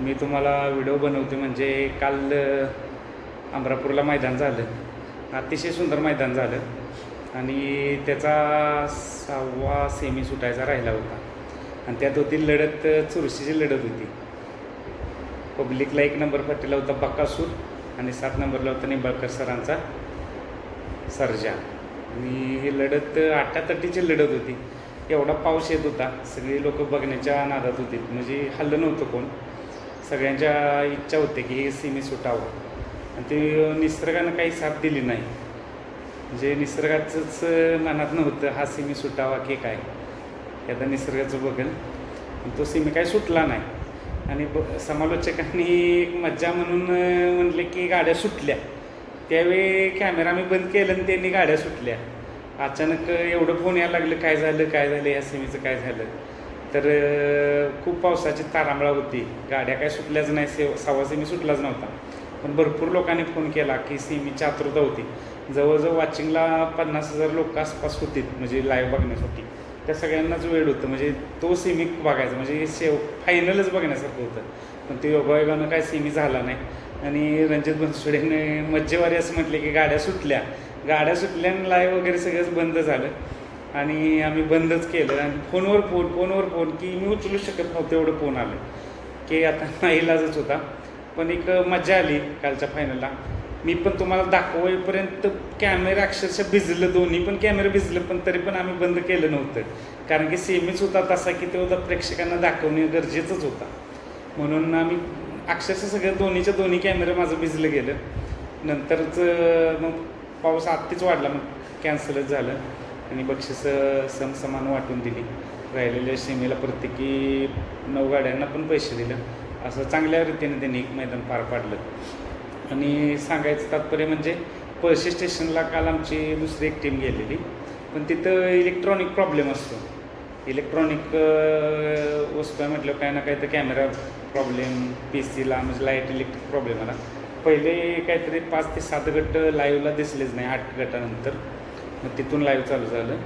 मी तुम्हाला व्हिडिओ बनवते म्हणजे काल अमरापूरला मैदान झालं. अतिशय सुंदर मैदान झालं. आणि त्याचा सहावा सेमी सुटायचा राहिला होता. आणि त्यात होती लढत चुरशीची लढत होती. पब्लिकला एक नंबर पट्टीला होता बकासूर आणि सात नंबरला होता निंबाळकर सरांचा सर्जा. आणि ही लढत आटातटीची लढत होती. एवढा पाऊस येत होता. सगळी लोक बघण्याच्या नादात होती. म्हणजे हल्लं नव्हतं कोण. सगळ्यांच्या इच्छा होते की हे सिमी सुटावं. आणि ते निसर्गानं काही साथ दिली नाही. म्हणजे निसर्गाचंच मनात नव्हतं हा सिमी सुटावा की काय? हे आता निसर्गाचं बघेल तो सिमी काय सुटला नाही. आणि ब समालोचकांनी एक मज्जा म्हणून म्हटले म्हणले की गाड्या सुटल्या. त्यावेळी कॅमेरा मी बंद केलं आणि त्यांनी गाड्या सुटल्या. अचानक एवढं फोन यायला लागलं काय झालं काय झालं या सिमीचं काय झालं? तर खूप पावसाची तारांबळा होती. गाड्या काय सुटल्याच नाही से सव्वा सेमी सुटलाच नव्हता. पण भरपूर लोकांनी फोन केला की सिमीची आतुरता होती. जवळजवळ वॉचिंगला पन्नास हजार लोक आसपास होती म्हणजे लाईव्ह बघण्यासाठी. त्या सगळ्यांनाच वेळ होतं म्हणजे तो सेमी बघायचा म्हणजे शेव फायनलच बघण्यासारखं होतं. पण ते योगायोगानं काय सेमी झाला नाही. आणि रणजित बनसोडेने मज्जेवारी असं म्हटले की गाड्या सुटल्या. गाड्या सुटल्या आणि लाईव्ह वगैरे सगळंच बंद झालं. आणि आम्ही बंदच केलं. आणि फोनवर फोन फोनवर फोन की मी उचलू शकत नव्हतं एवढं फोन आलं. की आता नाही इलाजच होता. पण एक मजा आली कालच्या फायनलला मी पण तुम्हाला दाखवेपर्यंत कॅमेरा अक्षरशः भिजलं दोन्ही पण कॅमेरा भिजलं पण तरी पण आम्ही बंद केलं नव्हतं. कारण की सेमीच होता तसा की तो होता प्रेक्षकांना दाखवणे गरजेचंच होता. म्हणून आम्ही अक्षरशः सगळं दोन्हीच्या दोन्ही कॅमेरा माझं भिजलं गेलं. नंतरच मग पाऊस आत्तीच वाढला मग कॅन्सलच झालं. आणि बक्षिसं समसमान वाटून दिली. राहिलेल्या सीमेला प्रत्येकी नऊ गाड्यांना पण पैसे दिलं. असं चांगल्या रीतीने त्यांनी एक मैदान पार पाडलं. आणि सांगायचं तात्पर्य म्हणजे पळशी स्टेशनला काल आमची दुसरी एक टीम गेलेली. पण तिथं इलेक्ट्रॉनिक प्रॉब्लेम असतो. इलेक्ट्रॉनिक वस्तू आहे म्हटलं काय ना काय तर कॅमेरा प्रॉब्लेम पी सीला म्हणजे लाइट इलेक्ट्रिक प्रॉब्लेम आला पहिले काहीतरी पाच ते सात गट लाईव्हला दिसलेच नाही आठ गटानंतर. मग तिथून लाईव्ह चालू झालं.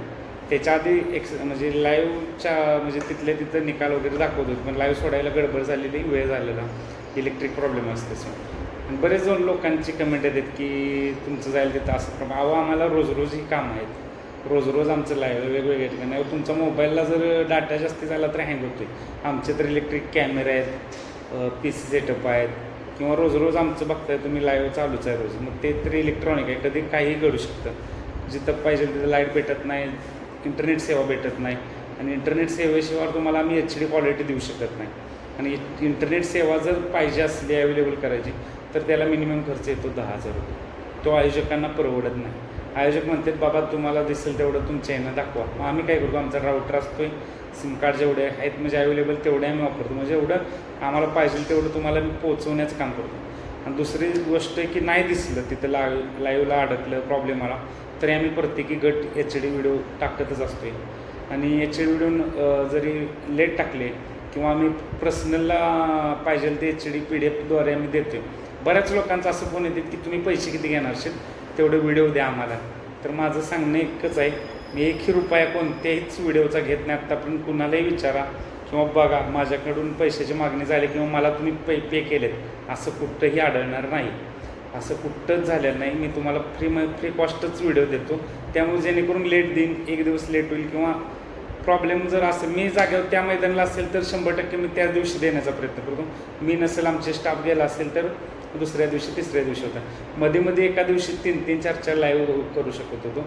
त्याच्या आधी एक्स म्हणजे लाईव्हच्या म्हणजे तिथल्या तिथं निकाल वगैरे दाखवत होते. पण लाईव्ह सोडायला गडबड झालेली वेळ झालेला. इलेक्ट्रिक प्रॉब्लेम असते सो आणि बरेच जण लोकांची कमेंट येतात की तुमचं जायला तिथं असं प्रॉब्लेम अहो आम्हाला रोज रोज ही कामं आहेत. रोज रोज आमचं लाईव्ह वेगवेगळ्या ठिकाणी. तुमचा मोबाईलला जर डाटा जास्ती झाला तर हँग होतो आमचे तर इलेक्ट्रिक कॅमेरे आहेत पी सी सेटअप आहेत. किंवा रोज रोज आमचं बघताय तुम्ही लाईव्ह चालूच आहे रोज. मग ते तरी इलेक्ट्रॉनिक आहे कधी काही घडू शकतं. जिथं पाहिजे तिथं लाइट भेटत नाही इंटरनेट सेवा भेटत नाही. आणि इंटरनेट सेवेशिवाय तुम्हाला आम्ही एच डी क्वालिटी देऊ शकत नाही. आणि इंटरनेट सेवा जर पाहिजे असली अवेलेबल करायची तर त्याला मिनिमम खर्च येतो दहा हजार रुपये. तो आयोजकांना परवडत नाही. आयोजक म्हणतात बाबा तुम्हाला दिसेल तेवढं तुमच्या यानं दाखवा. मग आम्ही काय करतो आमचा राऊटर असतोय सिम कार्ड जेवढे आहेत म्हणजे अवेलेबल तेवढे आम्ही वापरतो. म्हणजे एवढं आम्हाला पाहिजे तेवढं तुम्हाला मी पोहोचवण्याचं काम करतो. आणि दुसरी गोष्ट आहे की नाही दिसलं तिथं ला लाईव्हला अडकलं प्रॉब्लेम आला तरी आम्ही प्रत्येकी गट एच डी व्हिडिओ टाकतच असतोय. आणि एच डी व्हिडिओ जरी लेट टाकले किंवा आम्ही पर्सनलला पाहिजे ते एच डी पी डी एफद्वारे आम्ही देतो बऱ्याच लोकांचं असं फोन येते की तुम्ही पैसे किती घेणार असेल तेवढे व्हिडिओ द्या आम्हाला. तर माझं सांगणं एकच आहे मी एकही रुपया कोणत्याहीच व्हिडिओचा घेत नाही आत्तापर्यंत कुणालाही विचारा. किंवा बघा माझ्याकडून पैशाची मागणी झाली किंवा मला तुम्ही पै पे केलेत असं कुठंही आढळणार नाही. असं कुठंच झालेलं नाही. मी तुम्हाला फ्री म फ्री कॉस्टच व्हिडिओ देतो. त्यामुळे जेणेकरून लेट देईन एक दिवस लेट होईल किंवा प्रॉब्लेम जर असं मी जागेवर त्या मैदानाला असेल तर शंभर टक्के मी त्या दिवशी देण्याचा प्रयत्न करतो. मी नसेल आमचे स्टाफ गेला असेल तर दुसऱ्या दिवशी तिसऱ्या दिवशी होता. मध्ये मध्ये एका दिवशी तीन तीन चार चार लाईव्ह करू शकत होतो.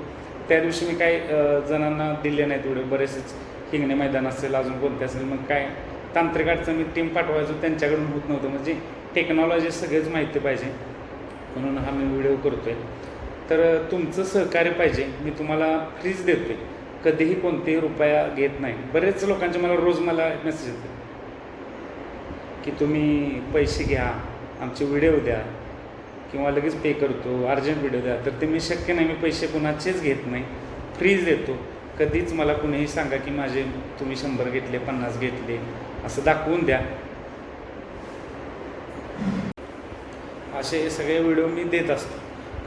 त्या दिवशी मी काही जणांना दिले नाहीत एवढे बरेचसेच. हिंगणे मैदान असेल अजून कोणते असेल मग काय? तांत्रिक अडचण मी टीम पाठवायचो त्यांच्याकडून होत नव्हतं. म्हणजे टेक्नॉलॉजी सगळेच माहिती पाहिजे. म्हणून हा मी व्हिडिओ करतो आहे तर तुमचं सहकार्य पाहिजे. मी तुम्हाला फ्रीज देतो आहे कधीही कोणतेही रुपया घेत नाही. बरेच लोकांचे मला रोज मला मेसेज येते की तुम्ही पैसे घ्या आमचे व्हिडिओ द्या. किंवा लगेच पे करतो अर्जंट व्हिडिओ द्या. तर ते मी शक्य नाही मी पैसे कुणाचेच घेत नाही. फ्रीज देतो. कधीच मला कुणीही सांगा की माझे तुम्ही शंभर घेतले पन्नास घेतले असं दाखवून द्या. असे सगळे व्हिडिओ मी देत असतो.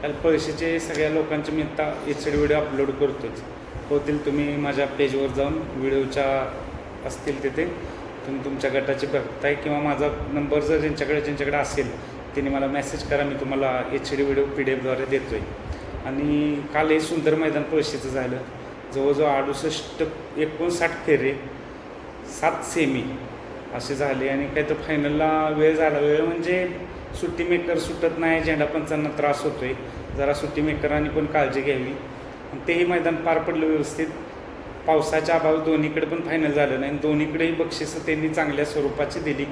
काल पैशाचे सगळ्या लोकांचे मी आता एच डी व्हिडिओ अपलोड करतोच. होतील तुम्ही माझ्या पेजवर जाऊन व्हिडिओच्या असतील तिथे तुम्ही तुमच्या गटाचे बघताय किंवा माझा नंबर जर ज्यांच्याकडे ज्यांच्याकडे असेल त्यांनी मला मेसेज करा मी तुम्हाला H D video P D एफद्वारे देतो आहे आणि काल हे सुंदर मैदान पळशीचं झालं. जवळजवळ अडुसष्ट एकोणसाठ फेरे सात सेमी असे झाले आणि काय तर फायनलला वेळ झाला. वेळ म्हणजे सुट्टी मेकर सुटत नाही झेंडा पंचांना त्रास होतो आहे जरा सुट्टी मेकरांनी पण काळजी घ्यावी. तेही मैदान पार पडलं व्यवस्थित. पावसाच्या अभावात दोन्हीकडे पण फायनल झालं नाही. आणि दोन्हीकडेही बक्षिसं त्यांनी चांगल्या स्वरूपाची दिली.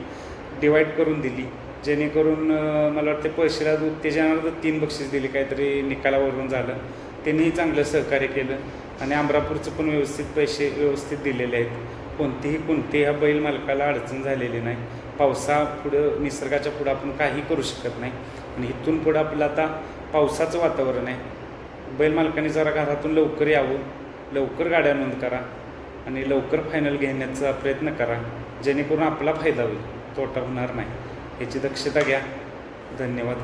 डिवाईड करून दिली. जेणेकरून मला वाटते पैशाला उत्तेजनाला तीन बक्षीस दिली. काहीतरी निकालावरून झालं. त्यांनीही चांगलं सहकार्य केलं. आणि अमरापूरचं पण व्यवस्थित पैसे व्यवस्थित दिलेले आहेत. कोणतीही कोणतीही ह्या बैल मालकाला अडचण झालेली नाही. पावसा पुढं निसर्गाच्या पुढं आपण काही करू शकत नाही. आणि इथून पुढं आपलं आता पावसाचं वातावरण आहे. बैल मालकाने जरा घरातून लवकर यावं. लवकर गाड्या नोंद करा. आणि लवकर फायनल घेण्याचा प्रयत्न करा. जेणेकरून आपला फायदा होईल. तोटा होणार नाही. याची दक्षता घ्या. धन्यवाद.